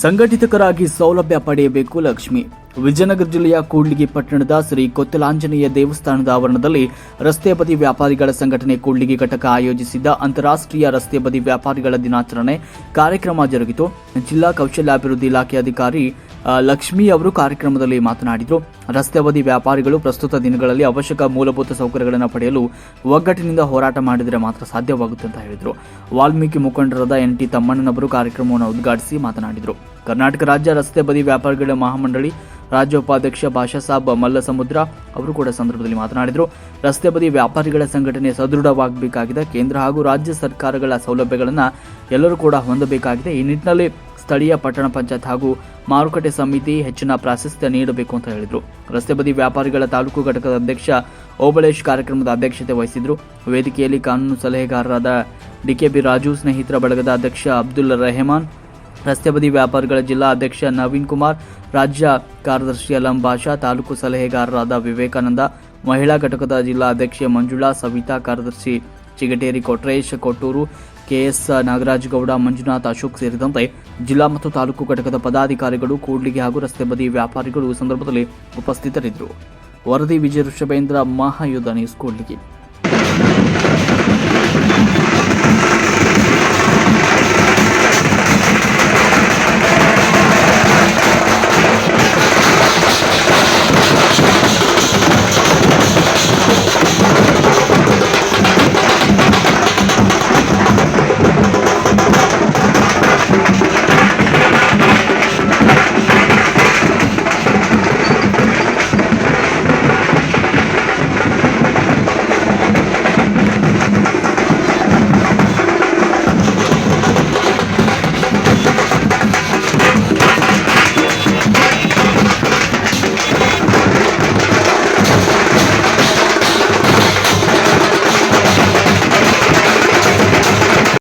ಸಂಘಟಿತಕರಾಗಿ ಸೌಲಭ್ಯ ಪಡೆಯಬೇಕು ಲಕ್ಷ್ಮಿ. ವಿಜಯನಗರ ಜಿಲ್ಲೆಯ ಕೂಡ್ಲಿಗಿ ಪಟ್ಟಣದ ಶ್ರೀ ಕೊತ್ತಲಾಂಜನೇಯ ದೇವಸ್ಥಾನದ ಆವರಣದಲ್ಲಿ ರಸ್ತೆ ಬದಿ ವ್ಯಾಪಾರಿಗಳ ಸಂಘಟನೆ ಕೂಡ್ಲಿಗಿ ಘಟಕ ಆಯೋಜಿಸಿದ್ದ ಅಂತಾರಾಷ್ಟ್ರೀಯ ರಸ್ತೆ ಬದಿ ವ್ಯಾಪಾರಿಗಳ ದಿನಾಚರಣೆ ಕಾರ್ಯಕ್ರಮ ಜರುಗಿತು. ಜಿಲ್ಲಾ ಕೌಶಲ್ಯಾಭಿವೃದ್ಧಿ ಇಲಾಖೆ ಅಧಿಕಾರಿ ಲಕ್ಷ್ಮಿ ಅವರು ಕಾರ್ಯಕ್ರಮದಲ್ಲಿ ಮಾತನಾಡಿದರು. ರಸ್ತೆ ಬದಿ ವ್ಯಾಪಾರಿಗಳು ಪ್ರಸ್ತುತ ದಿನಗಳಲ್ಲಿ ಅವಶ್ಯಕ ಮೂಲಭೂತ ಸೌಕರ್ಯಗಳನ್ನು ಪಡೆಯಲು ಒಗ್ಗಟ್ಟಿನಿಂದ ಹೋರಾಟ ಮಾಡಿದರೆ ಮಾತ್ರ ಸಾಧ್ಯವಾಗುತ್ತೆ ಅಂತ ಹೇಳಿದರು. ವಾಲ್ಮೀಕಿ ಮುಖಂಡರಾದ ಎನ್ ಟಿ ತಮ್ಮಣ್ಣನವರು ಕಾರ್ಯಕ್ರಮವನ್ನು ಉದ್ಘಾಟಿಸಿ ಮಾತನಾಡಿದರು. ಕರ್ನಾಟಕ ರಾಜ್ಯ ರಸ್ತೆ ಬದಿ ವ್ಯಾಪಾರಿಗಳ ಮಹಾಮಂಡಳಿ ರಾಜ್ಯ ಉಪಾಧ್ಯಕ್ಷ ಭಾಷಾ ಸಾಬ್ ಮಲ್ಲಸಮುದ್ರ ಅವರು ಕೂಡ ಸಂದರ್ಭದಲ್ಲಿ ಮಾತನಾಡಿದರು. ರಸ್ತೆ ಬದಿ ವ್ಯಾಪಾರಿಗಳ ಸಂಘಟನೆ ಸದೃಢವಾಗಬೇಕಾಗಿದೆ. ಕೇಂದ್ರ ಹಾಗೂ ರಾಜ್ಯ ಸರ್ಕಾರಗಳ ಸೌಲಭ್ಯಗಳನ್ನು ಎಲ್ಲರೂ ಕೂಡ ಹೊಂದಬೇಕಾಗಿದೆ. ಈ ನಿಟ್ಟಿನಲ್ಲಿ ಸ್ಥಳೀಯ ಪಟ್ಟಣ ಪಂಚಾಯತ್ ಹಾಗೂ ಮಾರುಕಟ್ಟೆ ಸಮಿತಿ ಹೆಚ್ಚಿನ ಪ್ರಾಶಸ್ತ್ಯ ನೀಡಬೇಕು ಅಂತ ಹೇಳಿದರು. ರಸ್ತೆ ಬದಿ ವ್ಯಾಪಾರಿಗಳ ತಾಲೂಕು ಘಟಕದ ಅಧ್ಯಕ್ಷ ಓಬಳೇಶ್ ಕಾರ್ಯಕ್ರಮದ ಅಧ್ಯಕ್ಷತೆ ವಹಿಸಿದ್ರು. ವೇದಿಕೆಯಲ್ಲಿ ಕಾನೂನು ಸಲಹೆಗಾರರಾದ ಡಿಕೆಬಿ ರಾಜು, ಸ್ನೇಹಿತರ ಬಳಗದ ಅಧ್ಯಕ್ಷ ಅಬ್ದುಲ್ ರೆಹಮಾನ್ ರಸ್ತೆ ಬದಿ ವ್ಯಾಪಾರಿಗಳ ಜಿಲ್ಲಾ ಅಧ್ಯಕ್ಷ ನವೀನ್ ಕುಮಾರ್, ರಾಜ್ಯ ಕಾರ್ಯದರ್ಶಿ ಅಲಂ ಬಾಷಾ, ತಾಲೂಕು ಸಲಹೆಗಾರರಾದ ವಿವೇಕಾನಂದ, ಮಹಿಳಾ ಘಟಕದ ಜಿಲ್ಲಾ ಅಧ್ಯಕ್ಷೆ ಮಂಜುಳಾ, ಸವಿತಾ ಕಾರ್ಯದರ್ಶಿ ಚಿಗಟೇರಿ ಕೊಟ್ರೇಶ್, ಕೊಟ್ಟೂರು ಕೆಎಸ್ ನಾಗರಾಜಗೌಡ ಮಂಜುನಾಥ್ ಅಶೋಕ್ ಸೇರಿದಂತೆ ಜಿಲ್ಲಾ ಮತ್ತು ತಾಲೂಕು ಘಟಕದ ಪದಾಧಿಕಾರಿಗಳು, ಕೂಡ್ಲಿಗೆ ಹಾಗೂ ರಸ್ತೆ ಬದಿ ವ್ಯಾಪಾರಿಗಳು ಸಂದರ್ಭದಲ್ಲಿ ಉಪಸ್ಥಿತರಿದ್ದರು. ವರದಿ ವಿಜಯ ಋಷಭೇಂದ್ರ ಮಹಾಯುದ್ಧ ನ್ಯೂಸ್ ಕೂಡ್ಲಿಗೆ.